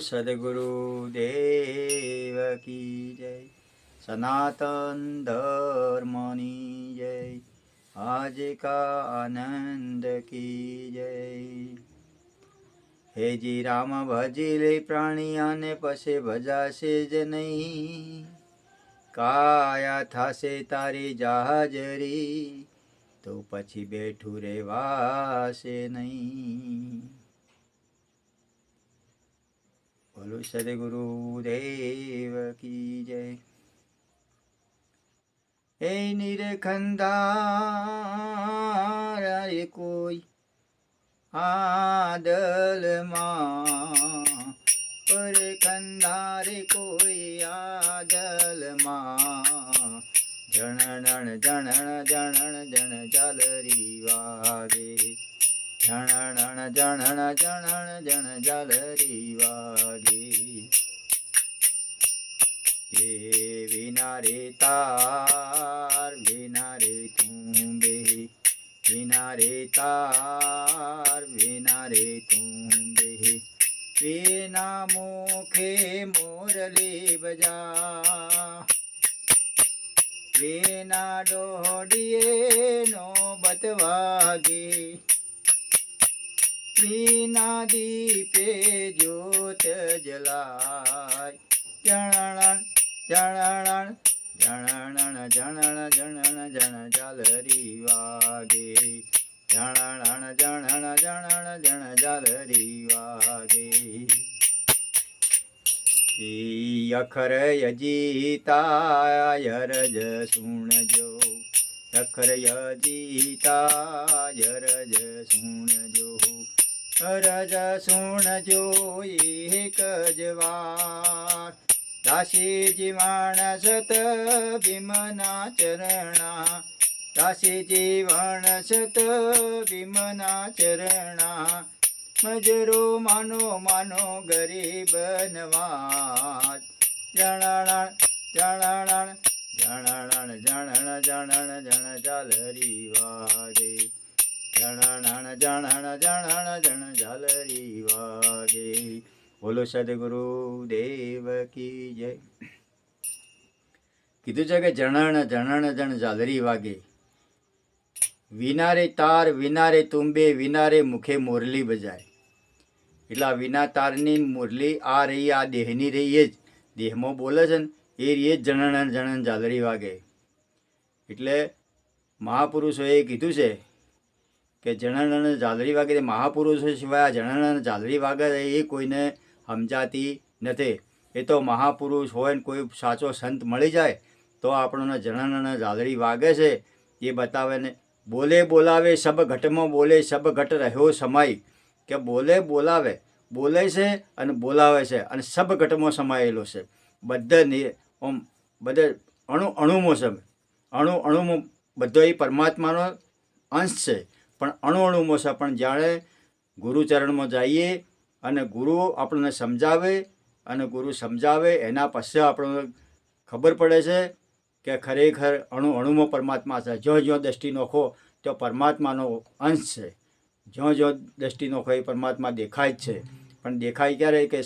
સદગુરુ દેવ કી જય. સનાતન ધર્મની જય. આજ કા આનંદ કી જય. હેજી રામ, ભજી લે પ્રાણિયાને પછી ભજાશે જ નહીં. કાયા થાશે તારી જહાજરી તો પછી બેઠું રેવાશે નહીં. બોલો સદગુરુ દેવ કી જય. એ નિરખંદાર રે કોઈ આદલમાં. પર ખંદારે કોઈ આદલમાં. જણણ જણણ જણણ જણ જાલરી વાગે. જણણ જણણ જણણ જણ જાલરી વાગે. કે વિના રે તાર વિના રે તુંબે. વિના રે તાર વિના રે તુંબે. વિના મુખે મોરલી બજા વિના ડોડીએ વિના દીપે જ્યોત જલાય ચણણ ચણણ જણણ જણણ જણણ જણ જાલરી વાગે. જણણ જણણ જણણ જણ જાલરી વાગે. અખર યજીતા યરજ સુણજો. અખર યજીતા યરજ સુણજો. રજ સુણજો એક કજવાર વાર. દાસીજી માણસ ભીમના ચરણા. દાસીજી માણસત ભીમના ચરણા. મજરો માનો માનો ગરીબ નવાજ. જણાણ જણાણ જણાણ જણણ જણણ જણ જાલરી વાગે જણાણ જણાણ જણાણ, જણ જાલરી વાગે. બોલો સદગુરુ દેવ કી જય. કીધું છે કે જણણ જણણ, જણ જાલરી વાગે. વિનારે તાર, વિનારે તુંબે, વિનારે મુખે મોરલી બજાય. એટલે આ વિના તારની મુરલી આ રહી, આ દેહની રહી એ જ. દેહમાં બોલે છે ને, એ રહીએ જ જણણ જણણ જાલરી વાગે. એટલે મહાપુરુષોએ કીધું છે કે જણાણાને જાલરી વાગે મહાપુરુષો સિવાય આ જણણ જાલરી વાગે એ કોઈને સમજાતી નથી. એ તો મહાપુરુષ હોય ને કોઈ સાચો સંત મળી જાય, તો આપણને જણાણાને જાલરી વાગે છે. એ બતાવે ને, બોલે બોલાવે સબ ઘટમાં, બોલે સબ ઘટ રહ્યો સમય. કે બોલે બોલાવે, બોલે છે અને બોલાવે છે અને સબ ઘટમાં સમાયેલો છે. બધા ઓમ, બધા અણુ અણુમાં છે. અણુ અણુમાં બધો એ પરમાત્માનો અંશ છે. પણ અણુ અણુમાં છે પણ જાણે ગુરુચરણમાં જઈએ અને ગુરુ આપણને સમજાવે અને ગુરુ સમજાવે એના પછી આપણને ખબર પડે છે કે ખરેખર અણુ અણુમાં પરમાત્મા છે. જ્યાં જ્યાં દ્રષ્ટિ નોખો તો પરમાત્માનો અંશ છે. જ્યાં જ્યાં દ્રષ્ટિ નોખો એ પરમાત્મા દેખાય જ છે. પણ દેખાય ક્યારે કે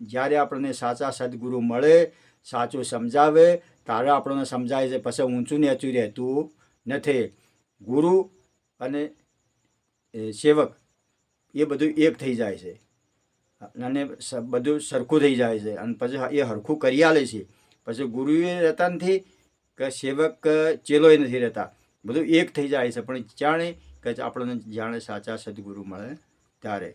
જ્યારે આપણને સાચા સદગુરુ મળે, સાચું સમજાવે તારે આપણને સમજાય છે પછી ઊંચું નીચું રહેતું નથી. ગુરુ અને સેવક, એ બધું એક થઈ જાય છે. અને બધું સરખું થઈ જાય છે. અને પછી એ હરખું કરી આલે છે. પછી ગુરુએ રહેતા નથી કે સેવક ચેલોય નથી રહેતા. બધું એક થઈ જાય છે. પણ જાણે કે આપણને જાણે સાચા સદગુરુ મળે ત્યારે.